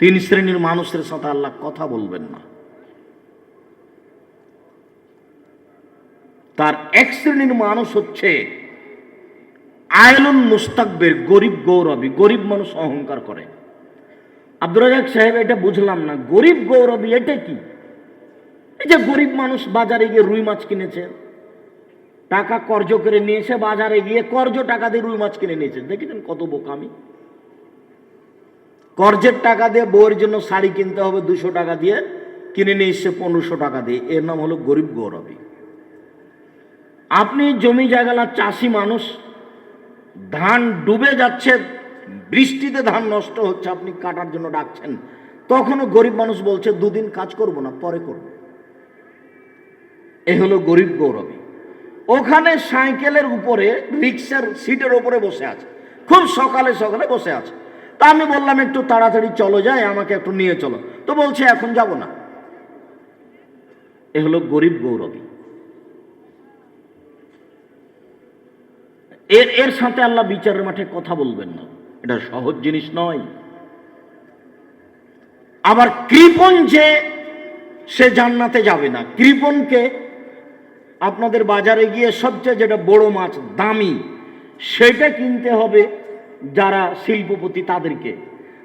তিন শ্রেণির মানুষের সাথে আল্লাহ কথা বলবেন না। তার এক শ্রেণির মানুষ হচ্ছে আয়লুন মুস্তাকবের, গরিব গৌরবী, গরিব মানুষ অহংকার করে। আব্দুর রাজাক সাহেব এটা বুঝলাম না, গরিব গৌরবী এটা কি? এই যে গরিব মানুষ বাজারে গিয়ে রুই মাছ কিনেছে, টাকা কর্জ করে নিয়েছে বাজারে গিয়ে কর্জ টাকা দিয়ে রুই মাছ কিনে নিয়েছে, দেখেছেন কত বোকামি? কর্জের টাকা দিয়ে বউয়ের জন্য শাড়ি কিনতে হবে দুশো টাকা দিয়ে, কিনে নিয়ে এসছে পনেরোশো টাকা দিয়ে। এর নাম হলো গরিব গৌরবী। আপনি জমি জায়গালা চাষি মানুষ, ধান ডুবে যাচ্ছে, বৃষ্টিতে ধান নষ্ট হচ্ছে, আপনি কাটার জন্য ডাকছেন, তখনও গরিব মানুষ বলছে, দুদিন কাজ করব না, পরে করব। এ হলো গরিব গৌরবী। ওখানে সাইকেলের উপরে, রিক্সার সিটের উপরে বসে আছে। খুব সকালে সকালে বসে আছে। তা আমি বললাম, একটু তাড়াতাড়ি চলো যাই, আমাকে একটু নিয়ে চলো। তো বলছে, এখন যাব না। এ হলো গরিব গৌরবী। এর এর সাথে আল্লাহ বিচারের মাঠে কথা বলবেন না। এটা সহজ জিনিস নয়। আবার কৃপন যে, সে জান্নাতে যাবে না। কৃপনকে আপনাদের বাজারে গিয়ে সবচেয়ে যেটা বড় মাছ, দামি, সেটা কিনতে হবে যারা শিল্পপতি তাদেরকে।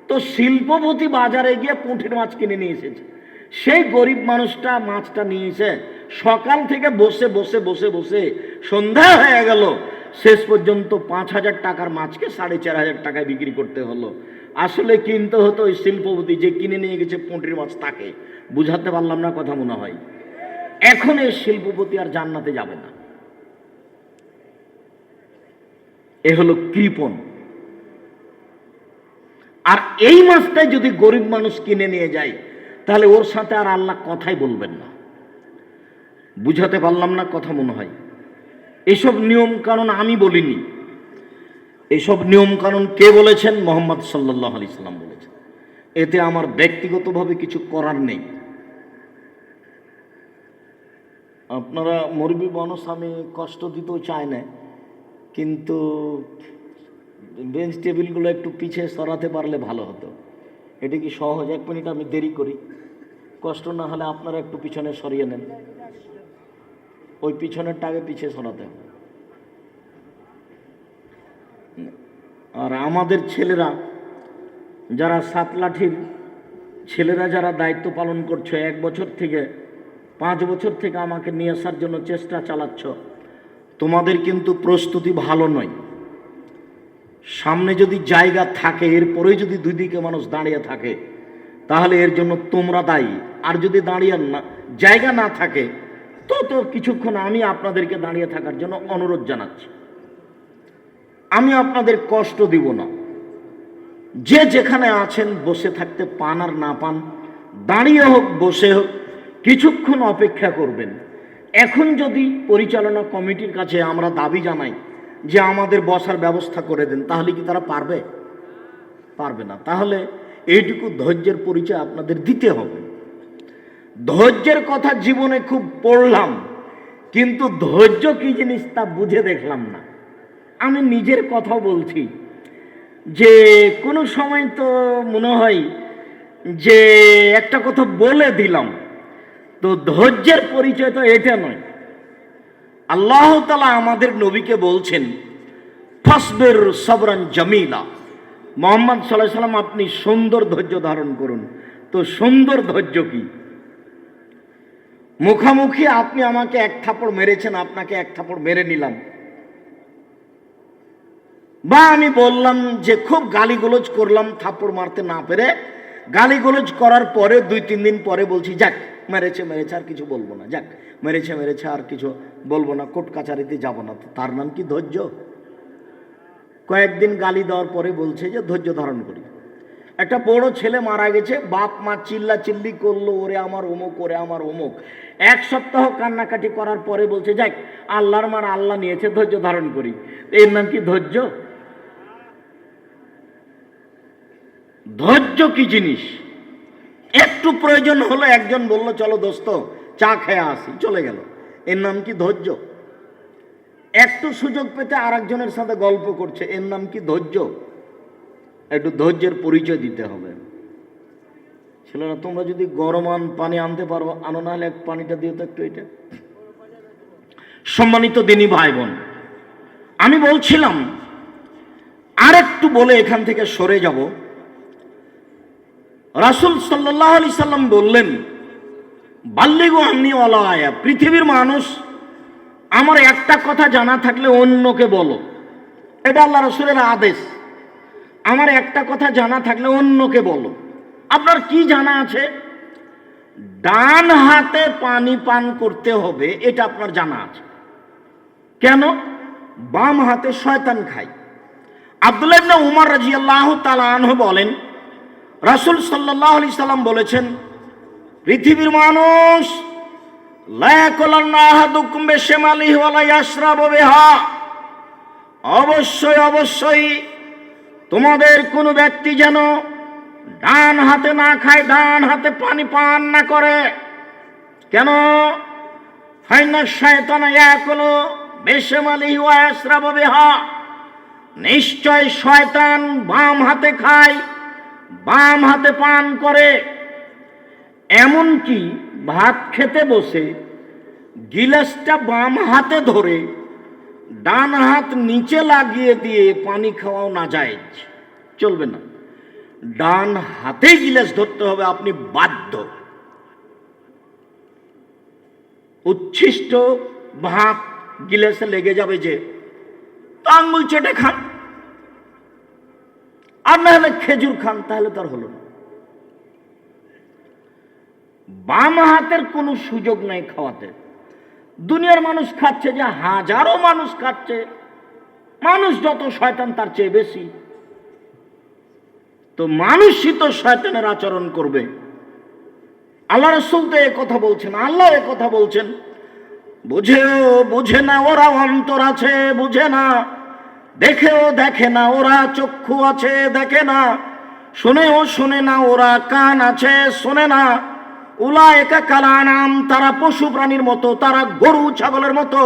তো শিল্পপতি বাজারে গিয়ে পুঁটির মাছ কিনে নিয়ে এসেছে। সেই গরিব মানুষটা মাছটা নিয়েছে সকাল থেকে বসে বসে বসে বসে সন্ধ্যা হয়ে গেল। শেষ পর্যন্ত পাঁচ হাজার টাকার মাছকে সাড়ে চার হাজার টাকায় বিক্রি করতে হলো। আসলে কিনতে হতো ওই শিল্পপতি যে কিনে নিয়ে গেছে পুঁটির মাছ তাকে? বুঝাতে পারলাম না কথা মনে হয়। এখন এই শিল্পপতি আর জান্নাতে যাবে না। এ হলো কৃপণ। আর এই মাছটাই যদি গরিব মানুষ কিনে নিয়ে যায়, তাহলে ওর সাথে আর আল্লাহ কথাই বলবেন না। বুঝাতে পারলাম না কথা মনে হয়। এসব নিয়ম কানুন আমি বলিনি। এসব নিয়ম কানুন কে বলেছেন? মোহাম্মদ সাল্লাহ আলি সাল্লাম বলেছেন। এতে আমার ব্যক্তিগতভাবে কিছু করার নেই। আপনারা মরবি মানুষ, আমি কষ্ট দিতেও চাই না, কিন্তু বেঞ্চ টেবিলগুলো একটু পিছিয়ে সরাতে পারলে ভালো হতো। এটা কি সহজ? এক মিনিট আমি দেরি করি। কষ্ট না হলে আপনারা একটু পিছনে সরিয়ে নেন। ওই পিছনেরটা আগে পিছিয়ে সরাতে হবে। আর আমাদের ছেলেরা, যারা সাত লাঠির ছেলেরা যারা দায়িত্ব পালন করছে, এক বছর থেকে, পাঁচ বছর থেকে আমাকে নিয়ে আসার জন্য চেষ্টা চালাচ্ছ, তোমাদের কিন্তু প্রস্তুতি ভালো নয়। সামনে যদি জায়গা থাকে এরপরে যদি দুই দিকে মানুষ দাঁড়িয়ে থাকে, তাহলে এর জন্য তোমরা দায়ী। আর যদি দাঁড়িয়ে না, জায়গা না থাকে, তো তো কিছুক্ষণ আমি আপনাদেরকে দাঁড়িয়ে থাকার জন্য অনুরোধ জানাচ্ছি। আমি আপনাদের কষ্ট দিব না। যে যেখানে আছেন, বসে থাকতে পান আর না পান, দাঁড়িয়ে হোক, বসে হোক, কিছুক্ষণ অপেক্ষা করবেন। এখন যদি পরিচালনা কমিটির কাছে আমরা দাবি জানাই যে আমাদের বসার ব্যবস্থা করে দেন, তাহলে কি তারা পারবে? পারবে না। তাহলে এইটুকু ধৈর্যের পরিচয় আপনাদের দিতে হবে। ধৈর্যের কথা জীবনে খুব পড়লাম, কিন্তু ধৈর্য কি জিনিস তা বুঝে দেখলাম না। আমি নিজের কথা বলছি যে, কোনো সময় তো মনে হয় যে, একটা কথা বলে দিলাম, তো ধৈর্যের পরিচয় তো এটা নয়। আল্লাহ তালা আমাদের নবীকে বলছেন, ফসবের সবরান জামিলা। মোহাম্মদ সাল্লাহ সাল্লাম, আপনি সুন্দর ধৈর্য ধারণ করুন। তো সুন্দর ধৈর্য কি? মুখামুখি আপনি আমাকে এক থাপড় মেরেছেন, আপনাকে এক থাপড় মেরে নিলাম। বা আমি বললাম যে, খুব গালিগোলজ করলাম থাপড় মারতে না পেরে। গালিগোলজ করার পরে, দুই তিন দিন পরে বলছি, যাক মেরেছে মেরেছে, আর কিছু বলব না। যাক, মেরেছে মেরেছে, আর কিছু বলব না, কোর্ট কাছারিতে যাব না। তার নাম কি? ধৈর্য। কয়েকদিন গালি দেওয়ার পরে বলছে যে, ধৈর্য ধারণ করি। একটা বড় ছেলে মারা গেছে, বাপ মা চিল্লা চিল্লি করল, ওরে আমার অমুক, ওরে আমার অমুক। এক সপ্তাহ কান্নাকাটি করার পরে বলছে, যাক, আল্লাহর মার আল্লাহ নিয়েছে, ধৈর্য ধারণ করি। এর নাম কি? ধৈর্য? ধৈর্য কি জিনিস? একটু প্রয়োজন হলো একজন বলল, চলো দোস্ত, চা খেয়ে আসি। চলে গেল। এর নাম কি ধৈর্য? একটু সুযোগ পেতে আরেকজনের সাথে গল্প করছে, এর নাম কি ধৈর্য? একটু ধৈর্যের পরিচয় দিতে হবে। ছেলেরা, তোমরা যদি গরম আন, পানি আনতে পারো, আনো না এক পানিটা দিও তো একটু এটা। সম্মানিত দিনী ভাই বোন আমি বলছিলাম আর একটু বলে এখান থেকে সরে যাব। রাসুল সাল্লাহ আলি সাল্লাম বললেন, বাল্লিগো আমনি আয়া পৃথিবীর মানুষ, আমার একটা কথা জানা থাকলে অন্যকে বলো। এটা আল্লাহ রসুলের আদেশ। আমার একটা কথা জানা থাকলে অন্যকে বলো। আপনার কি জানা আছে? ডান হাতে পানি পান করতে হবে, এটা আপনার জানা আছে। কেন? বাম হাতে শয়তান খায়। আব্দুল্লাহ উমর রাজিয়াল্লাহু তাআলা আনহু বলেন রাসূল সাল্লাল্লাহু আলাইহি সাল্লাম বলেছেন, পৃথিবীর মানুষ অবশ্যই অবশ্যই তোমাদের কোনো ব্যক্তি যেন ডান হাতে না খায়, ডান হাতে পানি পান না করে। কেন? নিশ্চয় শয়তান বাম হাতে খায় বাম হাতে পান করে, এমনকি ভাত খেতে বসে, গিলাসটা বাম হাতে ধরে, ডান হাত নিচে লাগিয়ে দিয়ে পানি খাওয়াও না যায় চলবে না। ডান হাতে গিলাস ধরতে হবে, আপনি বাধ্য। উচ্ছিষ্ট ভাত গিলাসে লেগে যাবে যে আঙ্গুল চেটে খান। আর না হলে খেজুর খান, তাহলে তার হলো না। বাম হাতের কোনো সুযোগ নাই খাওয়াতে। দুনিয়ার মানুষ খাচ্ছে যে, হাজারো মানুষ খাচ্ছে। মানুষ যত শয়তান, তার চেয়ে বেশি। তো মানুষই তো শয়তানের আচরণ করবে। আল্লাহ রসুল তো কথা বলছেন, আল্লাহ এ কথা বলছেন। বুঝেও বুঝে না ওরা অন্তর আছে, বুঝে না। দেখেও দেখে না, ওরা চক্ষু আছে, দেখে না। শুনেও শুনে না, ওরা কান আছে, শোনে না। উলা একা কালানাম, তারা পশু প্রাণীর মতো, তারা গরু, ছাগলের মতো,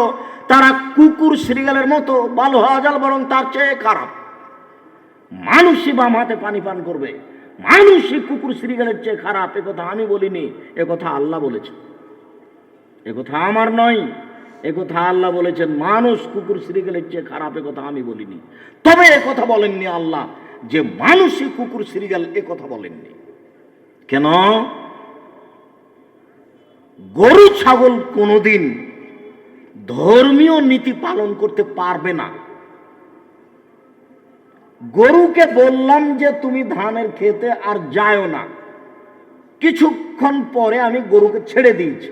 তারা কুকুর শ্রীগালের মতো, বাল, হাজাল বরং তার চেয়ে খারাপ। মানুষই বাম হাতে পানি পান করবে। মানুষই কুকুর শ্রীগালের চেয়ে খারাপ, এ কথা আমি বলিনি, এ কথা আল্লাহ বলেছে এ কথা আমার নয়। এ কথা আল্লাহ বলেছেন, মানুষ কুকুর শ্রীগালের চেয়ে খারাপ কথা আমি বলিনি। তবে কথা বলেননি আল্লাহ, যে মানুষই কুকুর শ্রীগাল এ কথা বলেননি। কেন? গরু, ছাগল কোনোদিন ধর্মীয় নীতি পালন করতে পারবে না। গরুকে বললাম যে, তুমি ধানের খেতে আর যাও না। কিছুক্ষণ পরে আমি গরুকে ছেড়ে দিয়েছি।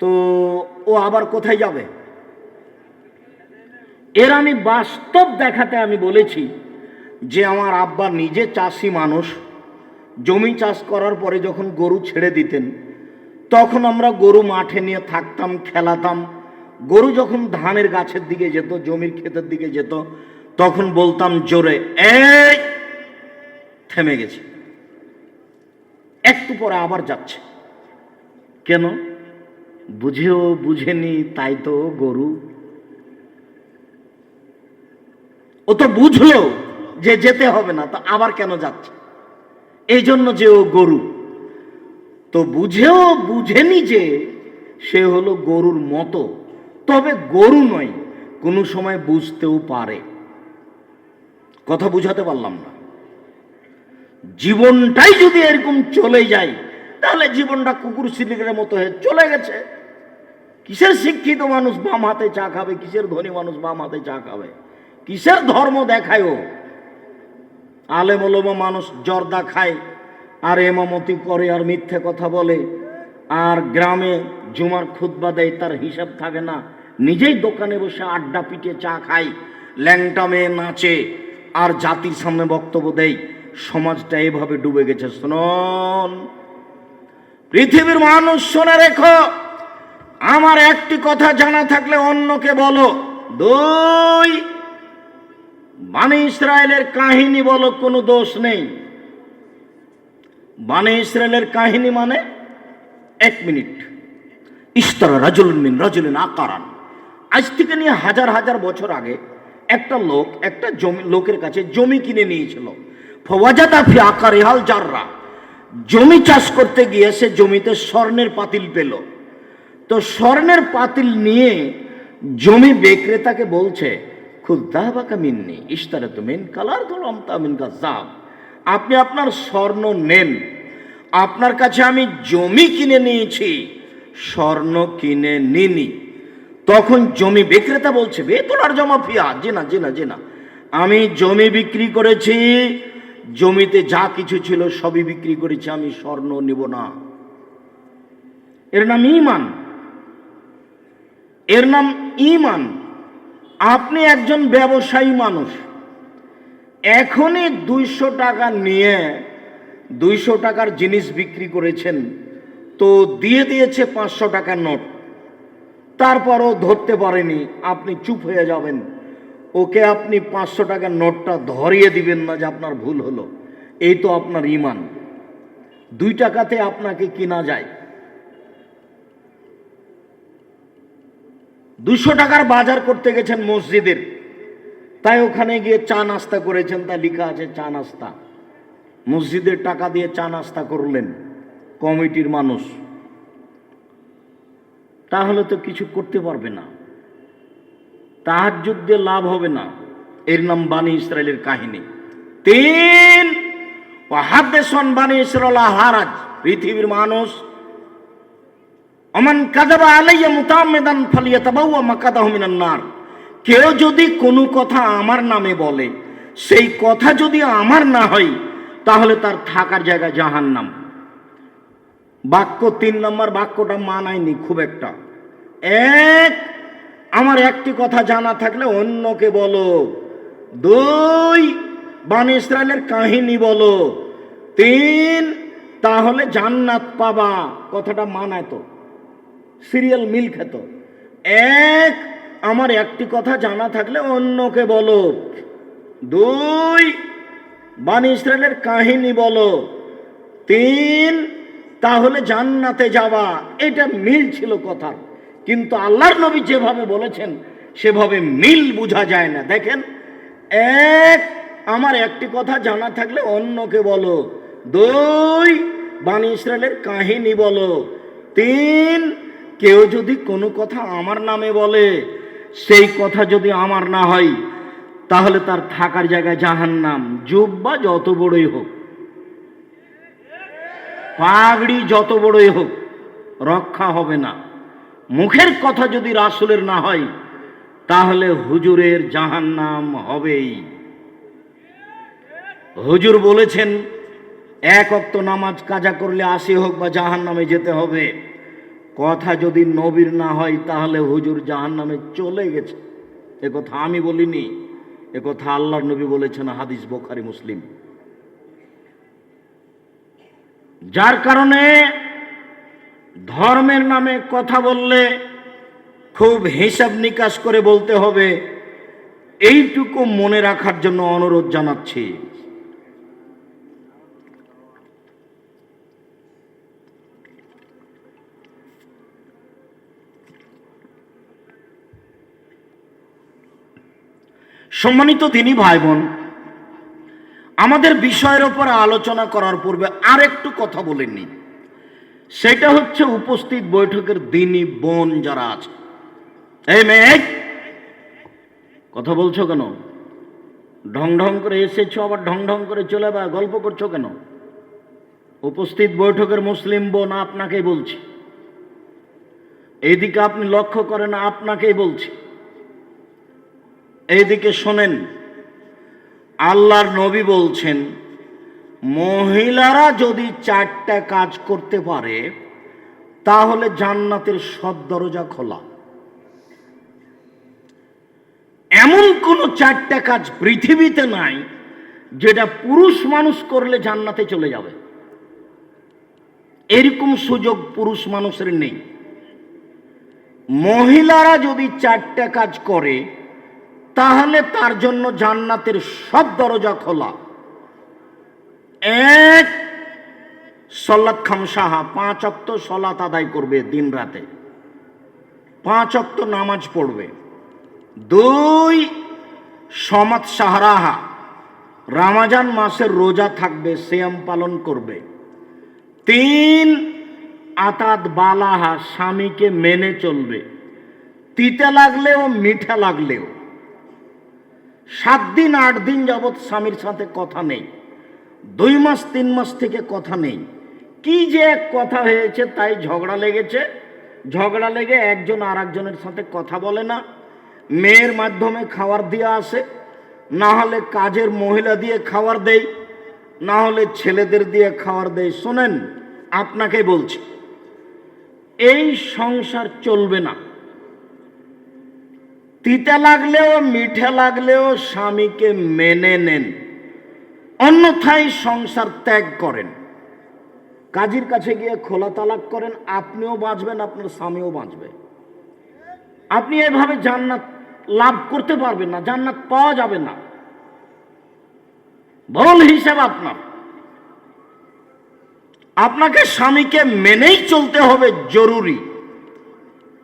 তো ও আবার কোথায় যাবে? এর আমি বাস্তব দেখাতে আমি বলেছি যে আমার আব্বা নিজে চাষি মানুষ। জমি চাষ করার পরে যখন গরু ছেড়ে দিতেন, তখন আমরা গরু মাঠে নিয়ে থাকতাম, খেলাতাম। গরু যখন ধানের গাছের দিকে যেত, জমির ক্ষেতের দিকে যেত, তখন বলতাম, জোরে, এই! থেমে গেছে। একটু পরে আবার যাচ্ছে। কেন? বুঝেও বুঝেনি তাই তো গরু। ও তো বুঝলো যে যেতে হবে না, তো আবার কেন যাচ্ছে? এই জন্য যে ও গরু। তো বুঝেও বুঝেনি যে সে হলো গরুর মতো, তবে গরু নয়, কোনো সময় বুঝতেও পারে। কথা বুঝাতে পারলাম না। জীবনটাই যদি এরকম চলে যায়, তাহলে জীবনটা কুকুর সিলিকের মতো হয়ে চলে গেছে। কিসের শিক্ষিত মানুষ বাম হাতে চা খাবে? কিসের ধনী মানুষ বাম হাতে চা খাবে? কিসের ধর্ম দেখায় ও? আলেম ওলমা মানুষ জর্দা খায়, আর এমামতি করে, আর মিথ্যে কথা বলে, আর গ্রামে জুমার খুতবা দেয়, তার হিসাব থাকে না। নিজেই দোকানে বসে আড্ডা পিটে চা খায়, ল্যাংটা মেয়ে নাচে, আর জাতির সামনে বক্তব্য দেয়। সমাজটা এভাবে ডুবে গেছে, শুনুন। পৃথিবীর মানুষ শুনে রেখো। আমার একটি কথা জানা থাকলে অন্যকে বলো। দুই। বাণী ইসরায়েলের কাহিনী বলো, কোনো দোষ নেই। বানে ইসরায়েলের কাহিনী মানে এক মিনিট। ইস্তারা রাজুলুন মিন রাজুলিন আকারান। আজ থেকে নিয়ে হাজার হাজার বছর আগে একটা লোক একটা জমি, লোকের কাছে জমি কিনে নিয়েছিল। ফি আকারে হাল জাররা। জমি চাষ করতে গিয়ে সে জমিতে স্বর্ণের পাতিল পেল। তো স্বর্ণের পাতিল নিয়ে জমি বিক্রেতাকে বলছে খুব দাহবাকা মিননি ইস্তারে তো মেন কালার ধরম তামিন গাজাব আপনি আপনার স্বর্ণ নেন। আপনার কাছে আমি জমি কিনে নিয়েছি। স্বর্ণ কিনে নিনি। তখন জমি বিক্রেতা বলছে বে তোলার জমা ফিয়া জি না জি না জি না আমি জমি বিক্রি করেছি, জমিতে যা কিছু ছিল সবই বিক্রি করেছি, আমি স্বর্ণ নিব না। এর নাম ইমান এর নাম ইমান। আপনি একজন ব্যবসায়ী মানুষ। এখনই দুইশো টাকা নিয়ে দুইশো টাকার জিনিস বিক্রি করেছেন, তো দিয়ে দিয়েছে পাঁচশো টাকার নোট। তারপরও ধরতে পারেনি, আপনি চুপ হয়ে যাবেন। ওকে আপনি পাঁচশো টাকার নোটটা ধরিয়ে দিবেন না যে আপনার ভুল হলো। এই তো আপনার ইমান। দুই টাকাতে আপনাকে কিনা যায়। দুশো টাকার বাজার করতে গেছেন মসজিদের। তাই ওখানে গিয়ে চা নাস্তা করেছেন তা লেখা আছে চা নাস্তা। মসজিদের টাকা দিয়ে চা নাস্তা করলেন কমিটির মানুষ। তাহলে তো কিছু করতে পারবে না। তাহার যুদ্ধে লাভ হবে না। এর নাম বাণী ইসরায়েলের কাহিনী। তিন হাদ্দেশন বাণী ইসরায়েল হারাজ পৃথিবীর মানুষ অমান কাদাবা আলাইয়া মুতামেদান ফালিয়া তাবাউয়া মাকাদাহু মিনান নার। কেউ যদি কোনো কথা আমার নামে বলে, সেই কথা যদি আমার না হয়, তাহলে তার থাকার জায়গা জাহান্নাম। বাক্য তিন নম্বর বাক্যটা মানায়নি খুব একটা। এক, আমার একটি কথা জানা থাকলে অন্যকে বলো। দুই, বান ইসরায়েলের কাহিনী বলো। তিন, তাহলে জান্নাত পাবা। কথাটা মানায় তো। সিরিয়াল মিল খেত। এক, আমার একটি কথা জানা থাকলে অন্যকে বলো। দুই বানি ইসরায়েলের কাহিনী বলো। তিন, তাহলে জান্নাতে যাওয়া। এটা মিল ছিল কথা কিন্তু আল্লাহর নবী যেভাবে বলেছেন, সেভাবে মিল বোঝা যায় না। দেখেন, এক, আমার একটি কথা জানা থাকলে অন্যকে বলো। দুই বানি ইসরায়েলের কাহিনী বলো। তিন কেউ যদি কোনো কথা আমার নামে বলে, সেই কথা যদি আমার না হয়, তাহলে তার থাকার জায়গায় জাহান্নাম। জুব্বা যত বড়ই হোক, পাগড়ি যত বড়ই হোক, রক্ষা হবে না। মুখের কথা যদি রাসুলের না হয়, তাহলে হুজুরের জাহান্নাম হবেই। হুজুর বলেছেন, এক অক্ত নামাজ কাজা করলে আসি হোক বা জাহান নামে যেতে হবে। কথা যদি নবীর না হয়, তাহলে হুজুর জাহান নামে চলে গেছে। এ কথা আমি বলিনি, এ কথা আল্লাহর নবী বলেছেন, হাদিস বোখারি, মুসলিম। যার কারণে ধর্মের নামে কথা বললে খুব হিসাব নিকাশ করে বলতে হবে। এইটুকু মনে রাখার জন্য অনুরোধ জানাচ্ছি। সম্মানিত তিনি ভাই বোন আমাদের বিষয়ের ওপর আলোচনা করার পূর্বে আরেকটু কথা বলেননি সেটা হচ্ছে উপস্থিত বৈঠকের দিনই বোন যারা আছে। এই মেয়ে, কথা বলছো কেন? ঢং ঢং করে এসেছ, আবার ঢং ঢং করে চলে বা গল্প করছ কেন? উপস্থিত বৈঠকের মুসলিম বোন আপনাকেই বলছি। এদিকে আপনি লক্ষ্য করেন, আপনাকেই বলছি। এইদিকে শোনেন, আল্লাহর নবী বলছেন, মহিলারা যদি চারটা কাজ করতে পারে, তাহলে জান্নাতের সব দরজা খোলা। এমন কোন চারটা কাজ পৃথিবীতে নাই, যেটা পুরুষ মানুষ করলে জান্নাতে চলে যাবে। এরকম সুযোগ পুরুষ মানুষের নেই। মহিলারা যদি চারটা কাজ করে তাহলে তার জন্য জান্নাতের সব দরজা খোলা। এক সল্লাত খামসাহা, পাঁচ অক্ত সলাত আদায় করবে দিন রাতে। পাঁচ অক্ত নামাজ পড়বে। দুই সমাজ সাহারাহা, রামাজান মাসের রোজা থাকবে সেম পালন করবে। তিন, আতাত বালাহা, স্বামীকে মেনে চলবে। তিতে লাগলেও মিঠা লাগলেও। সাত দিন, আট দিন যাবৎ স্বামীর সাথে কথা নেই। দুই মাস, তিন মাস থেকে কথা নেই। কি যে এক কথা হয়েছে তাই ঝগড়া লেগেছে। ঝগড়া লেগে একজন আর একজনের সাথে কথা বলে না। মেয়ের মাধ্যমে খাবার দিয়ে আসে। না হলে কাজের মহিলা দিয়ে খাবার দেই না হলে ছেলেদের দিয়ে খাবার দেয়। শোনেন, আপনাকে বলছি, এই সংসার চলবে না। তিতে লাগলেও, মিঠে লাগলেও স্বামীকে মেনে নেন। অন্যথায় সংসার ত্যাগ করেন। কাজীর কাছে গিয়ে খোলা তালাক করেন, আপনিও বাঁচবেন, আপনার স্বামীও বাঁচবে। আপনি এভাবে জান্নাত লাভ করতে পারবেন না, জান্নাত পাওয়া যাবে না। ভুল হিসাব আপনার। আপনাকে স্বামীকে মেনেই চলতে হবে জরুরি।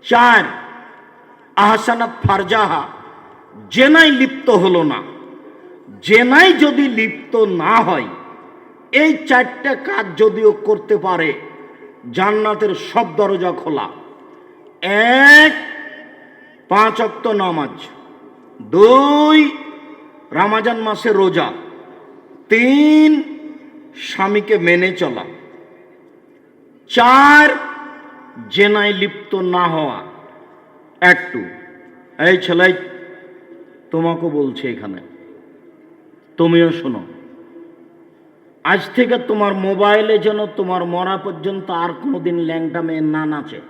চার আহসানাত ফারজাহা, জেনাই লিপ্ত হলো না। জেনাই যদি লিপ্ত না হয়, এই চারটে কাজ যদিও করতে পারে, জান্নাতের সব দরজা খোলা। এক, পাঁচ অক্ত নামাজ। দুই, রামাজান মাসে রোজা। তিন, স্বামীকে মেনে চলা। চার জেনায় লিপ্ত না হওয়া। একটু এই ছেলাই তোমাকে বলছে এখানে। তুমিও শোনো। আজ থেকে তোমার মোবাইলে যেন তোমার মরা পর্যন্ত আর কোনোদিন ল্যাংটা মেয়ে না নাচে